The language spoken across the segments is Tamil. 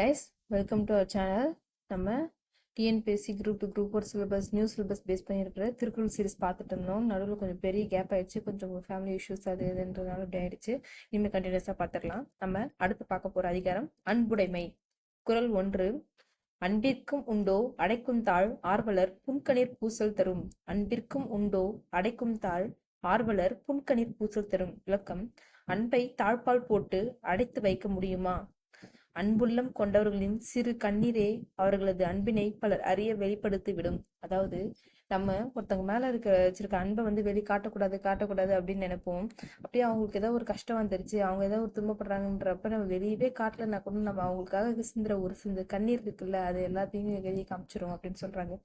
Guys welcome to our channel நம்ம TNPSC group two group four syllabus new syllabus base பண்ணியிருக்கிற திருக்குறள் சீரிஸ் பார்த்துட்டு இருந்தோம். நடுவில் கொஞ்சம் பெரிய கேப் ஆயிடுச்சு. கொஞ்சம் ஃபேமிலி இஷ்யூஸ் அது இதுன்றதுனால அப்படி ஆயிடுச்சு. இனிமேல் கண்டினியூஸாக பார்த்துக்கலாம். நம்ம அடுத்து பார்க்க போகிற அதிகாரம் அன்புடைமை. குரல் ஒன்று அன்பிற்கும் உண்டோ அடைக்கும் தாழ் ஆர்வலர் புன்கணீர் பூசல் தரும். அன்பிற்கும் உண்டோ அடைக்கும் தாழ் ஆர்வலர் புன்கணீர் பூசல் தரும். விளக்கம் அன்பை தாழ்பால் போட்டு அடைத்து வைக்க முடியுமா? அன்புள்ளம் கொண்டவர்களின் சிறு கண்ணீரே அவர்களது அன்பினை பலர் அறிய வெளிப்படுத்தி விடும் அதாவது நம்ம ஒருத்தவங்க மேல இருக்க வச்சிருக்க அன்பை வந்து வெளி காட்டக்கூடாது காட்டக்கூடாது அப்படின்னு நினைப்போம். அப்படியே அவங்களுக்கு ஏதோ ஒரு கஷ்டம் வந்துருச்சு அவங்க ஏதோ ஒரு துன்பப்படுறாங்கன்றப்ப நம்ம வெளியவே காட்டலன்னா கூட நம்ம அவங்களுக்காக சிந்துற ஒரு சிந்து கண்ணீர் இருக்குல்ல அது எல்லாத்தையும் வெளியே காமிச்சிரும் அப்படின்னு சொல்றாங்க.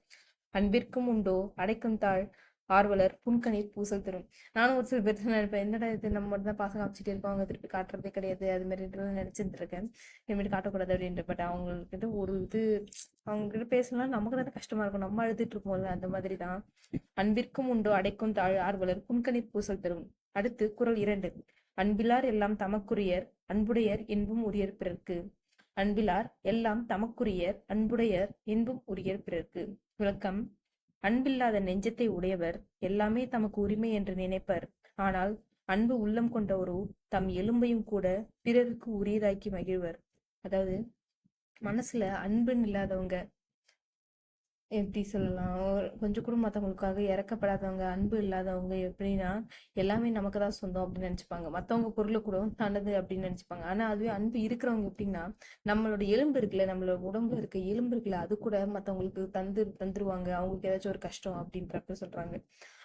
அன்பிற்கும் உண்டோ அடைக்கும் தாழ் ஆர்வலர் புன்கணீர் பூசல் தரும். நானும் ஒரு சில பேர் நினைப்பேன் என்னடா இது? நம்ம மட்டும் தான் பாசம் காமிச்சிட்டே இருக்கோம். அவங்க திருப்பி காட்டுறதே கிடையாது. அது மாதிரி நினைச்சிருந்துருக்கேன் இருக்கேன். இனிமேட்டு காட்டக்கூடாது அப்படின்ற. பட் அவங்கக்கிட்ட ஒரு இது அவங்ககிட்ட பேசலாம் நமக்கு தானே கஷ்டமா இருக்கும். நம்ம அழுதுட்டு இருப்போம்ல அந்த மாதிரி தான். அன்பிற்கும் உண்டோ அடைக்கும் தாழ் ஆர்வலர் புன்கணீர் பூசல் தரும். அடுத்து குரல் இரண்டு. அன்பிலார் எல்லாம் தமக்குரியர் அன்புடையர் இன்பும் உரியர் பிறர்க்கு. அன்பிலார் எல்லாம் தமக்குரியர் அன்புடையர் இன்பும் உரியர் பிறர்க்கு. விளக்கம். அன்பில்லாத நெஞ்சத்தை உடையவர் எல்லாமே தமக்கு உரிமை என்று நினைப்பர். ஆனால் அன்பு உள்ளம் கொண்டவரோ தம் எலும்பையும் கூட பிறருக்கு உரியதாக்கி மகிழ்வர். அதாவது மனசுல அன்புன்னு இல்லாதவங்க எப்படி சொல்லலாம்? ஒரு- கொஞ்சம் கூட மற்றவங்களுக்காக இறக்கப்படாதவங்க அன்பு இல்லாதவங்க எப்படின்னா எல்லாமே நமக்கு தான் சொந்தம் அப்படின்னு நினைச்சுப்பாங்க. மற்றவங்க பொருளை கூட தனது அப்படின்னு நினைச்சுப்பாங்க. ஆனா அதுவே அன்பு இருக்கிறவங்க எப்படின்னா நம்மளோட எலும்பு இருக்குல்ல நம்மளோட உடம்புல இருக்க எலும்பு இருக்குல்ல அது கூட மற்றவங்களுக்கு தந்து தந்துருவாங்க. அவங்களுக்கு ஏதாச்சும் ஒரு கஷ்டம் அப்படின்றப்ப சொல்றாங்க.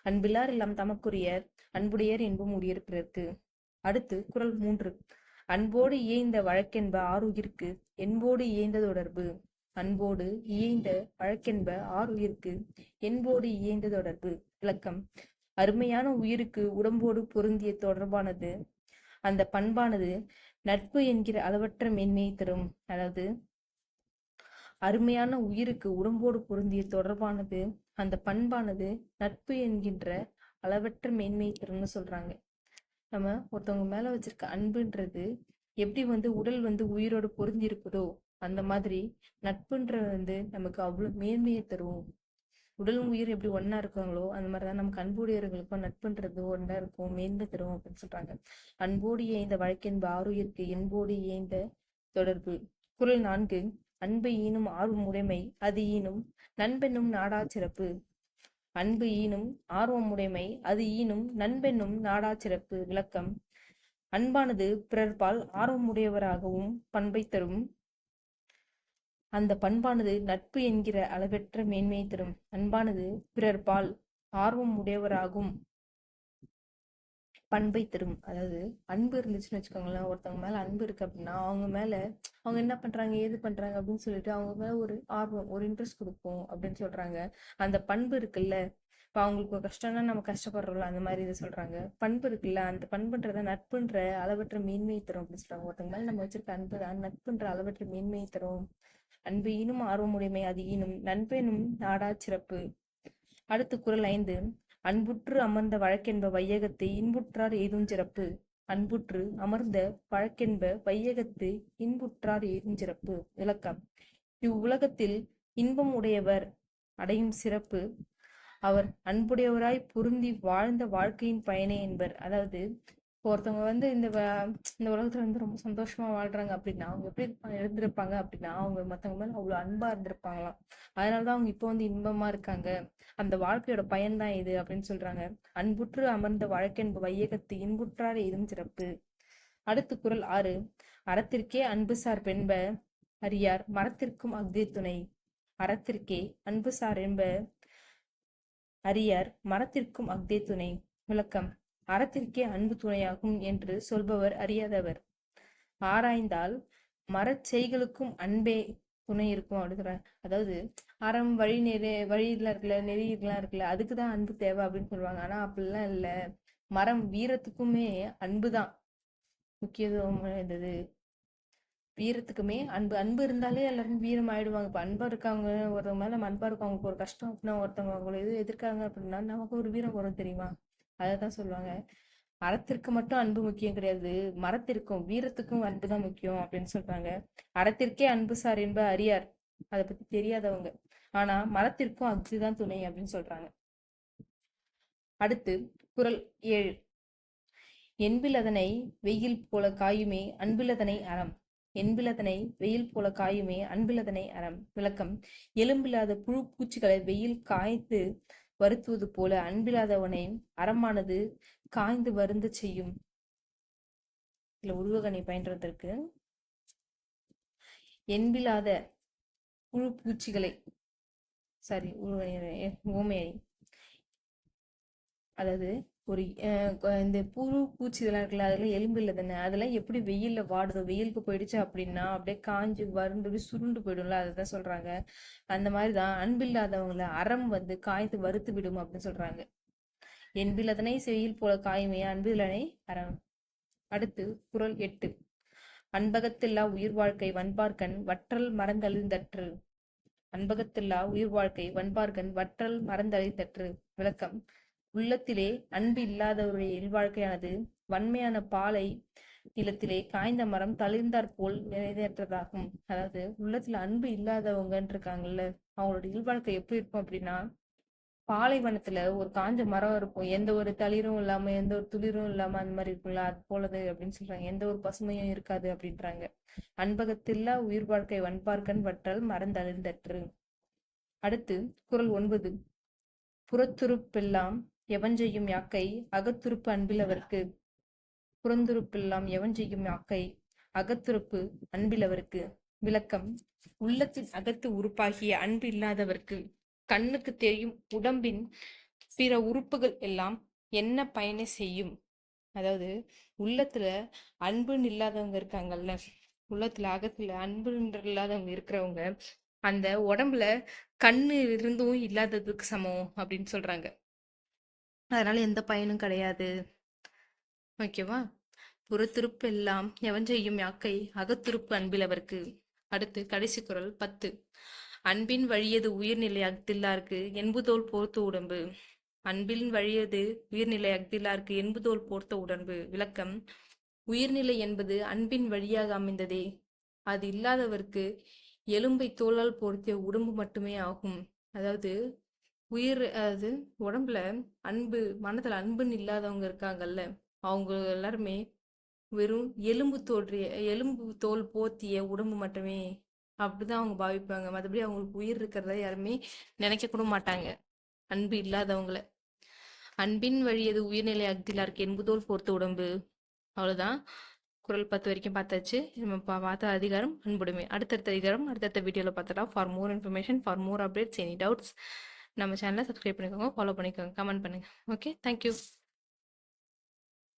அன்பில்லார் எல்லாம் தமக்குரியர் அன்புடையர் என்பும் உரியர் பிறர்க்கு அடுத்து குறள் மூன்று. அன்போடு இயைந்த வழக்கென்ப ஆறுயிர்க்கு என்போடு இயைந்த தொடர்பு. அன்போடு இயைந்த வழக்கென்ப ஆறுயிர்க்கு என்போடு இயைந்த தொடர்பு. விளக்கம். அருமையான உயிருக்கு உடம்போடு பொருந்திய தொடர்பானது. அந்த பண்பானது நட்பு என்கிற அளவற்ற மேன்மையை தரும். அதாவது அருமையான உயிருக்கு உடம்போடு பொருந்திய தொடர்பானது அந்த பண்பானது நட்பு என்கின்ற அளவற்ற மேன்மையை தரும்னு சொல்றாங்க. நம்ம ஒருத்தவங்க மேல வச்சிருக்க அன்புன்றது எப்படி வந்து உடல் வந்து உயிரோடு பொருந்தி இருக்குதோ அந்த மாதிரி நட்புன்ற வந்து நமக்கு அவ்வளோ மேன்மையை தரும். உடலும் உயிர் எப்படி ஒன்னா இருக்காங்களோ அந்த மாதிரிதான் நம்ம அன்புடையவர்களுக்கும் நட்புன்றது ஒன்றா இருக்கும் மேன்மை தரும் அப்படின்னு சொல்றாங்க. அன்போடு இயைந்த வழக்கென்பு ஆறுயிர்க்கு என்போடு இயைந்த தொடர்பு. குரல் நான்கு அன்பு ஈனும் ஆர்வம் உடைமை அது ஈனும் நண்பெனும் நாடா சிறப்பு. அன்பு ஈனும் ஆர்வம் உடைமை அது ஈனும் நண்பெனும் நாடா சிறப்பு. விளக்கம் அன்பானது பிறர்பால் ஆர்வமுடையவராகவும் பண்பை தரும். அந்த பண்பானது நட்பு என்கிற அளவற்ற மேன்மையை தரும். அன்பானது பிறர்பால் ஆர்வம் உடையவராகும். பண்பை தரும். அதாவது அன்பு இருந்துச்சுன்னு வச்சுக்கோங்களேன். ஒருத்தவங்க மேல அன்பு இருக்கு அப்படின்னா அவங்க மேல அவங்க என்ன பண்றாங்க ஏது பண்றாங்க அப்படின்னு சொல்லிட்டு அவங்க மேல ஒரு ஆர்வம் ஒரு இன்ட்ரெஸ்ட் கொடுப்போம் அப்படின்னு சொல்றாங்க. அந்த பண்பு இருக்குல்ல இப்போ அவங்களுக்கு கஷ்டம்னா நம்ம கஷ்டப்படுறோம்ல அந்த மாதிரி இதை சொல்கிறாங்க பண்பு இருக்குல்ல அந்த பண்புன்றத நட்புன்ற அளவற்ற மேன்மையை தரும் அப்படின்னு சொல்கிறாங்க ஒருத்தவங்க மேலே நம்ம வச்சிருக்க அன்பு தான் நட்புன்ற அளவற்ற மேன்மையை தரும். அன்பு ஈனும் ஆர்வமுடைமை அது ஈனும் நண்பெனும் நாடா சிறப்பு. அடுத்து குறள் ஐந்து. அன்புற்று அமர்ந்த வழக்கென்ப வையகத்தை இன்புற்றார் ஏதும் சிறப்பு. அன்புற்று அமர்ந்த வழக்கென்ப வையகத்து இன்புற்றார் ஏதும் சிறப்பு. விளக்கம். இவ்வுலகத்தில் இன்பம் உடையவர் அடையும் சிறப்பு அவர் அன்புடையவராய் பொருந்தி வாழ்ந்த வாழ்க்கையின் பயனே என்பர். அதாவது ஒருத்தவங்க வந்து இந்த வ- இந்த உலகத்துல வந்து ரொம்ப சந்தோஷமா வாழ்றாங்க அப்படின்னா அவங்க எப்படி இருந்திருப்பாங்க அப்படின்னா அவங்க மத்தவங்க மேல அவ்வளவு அன்பா இருந்திருப்பாங்களாம். அதனாலதான் அவங்க இப்போ வந்து இன்பமா இருக்காங்க. அந்த வாழ்க்கையோட பயன்தான் இது அப்படின்னு சொல்றாங்க. அன்புற்று அமர்ந்த வழக்கென்ப வையகத்து இன்புற்றார் இதுவும் சிறப்பு. அடுத்து குரல் ஆறு. அறத்திற்கே அன்பு சார் பெண்ப அறியார் மரத்திற்கும் அஃதே துணை. அறத்திற்கே அன்பு சார் என்ப அரியார் மரத்திற்கும் அஃதே துணை. விளக்கம். அறத்திற்கே அன்பு துணையாகும் என்று சொல்பவர் அறியாதவர். ஆராய்ந்தால் மரச் செய்களுக்கும் அன்பே துணை இருக்கும் அப்படிங்கிறார் அதாவது அறம் வழி நெறி வழியெல்லாம் இருக்குல்ல நெறியெல்லாம் இருக்குல்ல அதுக்கு தான் அன்பு தேவை அப்படின்னு சொல்லுவாங்க. ஆனா அப்படிலாம் இல்லை. மரம் வீரத்துக்குமே அன்பு தான் முக்கியத்துவம் இருந்தது வீரத்துக்குமே அன்பு அன்பு இருந்தாலே எல்லாரும் வீரம் ஆயிடுவாங்க. இப்ப அன்பா இருக்காங்க ஒருத்தவங்க மேல நம்ம அன்பா இருக்கும் அவங்களுக்கு ஒரு கஷ்டம் அப்படின்னா ஒருத்தவங்க அவங்களை எது எதிர்க்காங்க அப்படின்னா நமக்கு ஒரு வீரம் வரும் தெரியுமா? அதை தான் சொல்லுவாங்க. அறத்திற்கு மட்டும் அன்பு முக்கியம் கிடையாது. மரத்திற்கும் வீரத்துக்கும் அன்பு தான் முக்கியம் அப்படின்னு சொல்றாங்க. அறத்திற்கே அன்பு சார் என்ப அறியார் அதை பத்தி தெரியாதவங்க. ஆனா மரத்திற்கும் அக்திதான் துணை அப்படின்னு சொல்றாங்க. அடுத்து குறள் ஏழு. என்பிலதனை வெயில் போல காயுமே அன்பில் அதனை அறம். என்பிலதனை வெயில் போல காயுமே அன்பிலதனை அறம். விளக்கம். எலும்பில்லாத புழு பூச்சிகளை வெயில் காய்ந்து வருத்துவது போல அன்பில்லாதவனை அறமானது காய்ந்து வருந்த செய்யும். உருவகனை பயின்றதற்கு என்பில்லாத புழு பூச்சிகளை சாரி உருவகனை ஓமையை அதாவது ஒரு இந்த புழு பூச்சி இதெல்லாம் இருக்குல்ல அதெல்லாம் எலும்பு இல்லை தானே? அதெல்லாம் எப்படி வெயிலில் வாடுதோ? வெயிலுக்கு போயிடுச்சு அப்படின்னா அப்படியே காஞ்சு வறண்டு அப்படியே சுருண்டு போயிடும்ல அதுதான் சொல்றாங்க. அந்த மாதிரி தான் அன்பில்லாதவங்கள அறம் வந்து காய்ந்து வறுத்து விடும் அப்படின்னு சொல்றாங்க. என்பிலதனை செயில் போல காயுமே அன்பிலனை அறம். அடுத்து குரல் எட்டு. அன்பகத்தில்லா உயிர் வாழ்க்கை வன்பார்க்கன் வற்றல் மறந்தழிந்தற்று. அன்பகத்தில்லா உயிர் வாழ்க்கை வன்பார்க்கன் வற்றல் மறந்தழிந்தற்று. விளக்கம். உள்ளத்திலே அன்பு இல்லாதவருடைய இல்வாழ்க்கையானது வன்மையான பாலை நிலத்திலே காய்ந்த மரம் தளிர்ந்தாற் போல் நிறைவேற்றதாகும். அதாவது உள்ளத்துல அன்பு இல்லாதவங்கன்னு இருக்காங்கல்ல அவங்களோட இல்வாழ்க்கை எப்படி இருக்கும் அப்படின்னா பாலைவனத்துல ஒரு காஞ்ச மரம் இருக்கும் எந்த ஒரு தளிரும் இல்லாம எந்த ஒரு துளிரும் இல்லாம அந்த மாதிரி இருக்கும்ல அது போலது அப்படின்னு சொல்றாங்க. எந்த ஒரு பசுமையும் இருக்காது அப்படின்றாங்க. அன்பகத்தில்லா உயிர் வாழ்க்கை வன்பார்க்கன் வற்றல் தளிர்ந்தற்று. அடுத்து குறள் ஒன்பது. புறத்துருப்பெல்லாம் எவன் செய்யும் யாக்கை? அகத்துருப்பு அன்பிலவர்க்கு. புறந்துருப்பெல்லாம் எவன் செய்யும் யாக்கை? அகத்துருப்பு அன்பிலவர்க்கு. விளக்கம். உள்ளத்தின் அகத்து உறுப்பாகிய அன்பு இல்லாதவர்க்கு. கண்ணுக்கு தெரியும் உடம்பின் பிற உறுப்புகள் எல்லாம் என்ன பயனை செய்யும்? அதாவது உள்ளத்துல அன்புன்னு இல்லாதவங்க இருக்காங்கல்ல? உள்ளத்துல அகத்துல அன்புன்ற இல்லாதவங்க இருக்கிறவங்க அந்த உடம்புல கண்ணு இருந்தும் இல்லாததுக்கு சமம் அப்படின்னு சொல்றாங்க. அதனால எந்த பயனும் கிடையாது. ஓகேவா? புறத்திருப்பு எல்லாம் எவன் செய்யும் யாக்கை? அகத்திருப்பு அன்பிலவர்க்கு. அடுத்து கடைசி குரல் பத்து. அன்பின் வழியது உயிர்நிலை அக்தில்லார்க்கு என்புதோல் போர்த்த உடம்பு. அன்பின் வழியது உயிர்நிலை அக்தில்லார்க்கு என்புதோல் போர்த்த உடம்பு. விளக்கம். உயிர்நிலை என்பது அன்பின் வழியாக அமைந்ததே. அது இல்லாதவர்க்கு எலும்பை தோலால் போர்த்திய உடம்பு மட்டுமே ஆகும். அதாவது உயிர் அதாவது உடம்புல அன்பு மனதுல அன்புன்னு இல்லாதவங்க இருக்காங்கல்ல அவங்க எல்லாருமே வெறும் எலும்பு தோற்றிய எலும்பு தோல் போத்திய உடம்பு மட்டுமே அப்படிதான் அவங்க பாவிப்பாங்க. மற்றபடி அவங்களுக்கு உயிர் இருக்கிறத யாருமே நினைக்க கூட மாட்டாங்க. அன்பு இல்லாதவங்கள. அன்பின் வழியது உயிர்நிலை அக்திலாருக்கு என்பதோல் போர்த்த உடம்பு. அவ்வளவுதான். குரல் பத்து வரைக்கும் பார்த்தாச்சு. நம்ம பார்த்த அதிகாரம் அன்புடைமை. அடுத்தடுத்த அதிகாரம் அடுத்தடுத்த வீடியோவில் பார்த்துட்டா for more information for more updates any doubts நம்ம சேனலை சப்ஸ்கிரைப் பண்ணிக்கோங்க ஃபாலோ பண்ணிக்கோங்க கமெண்ட் பண்ணுங்க. Okay thank you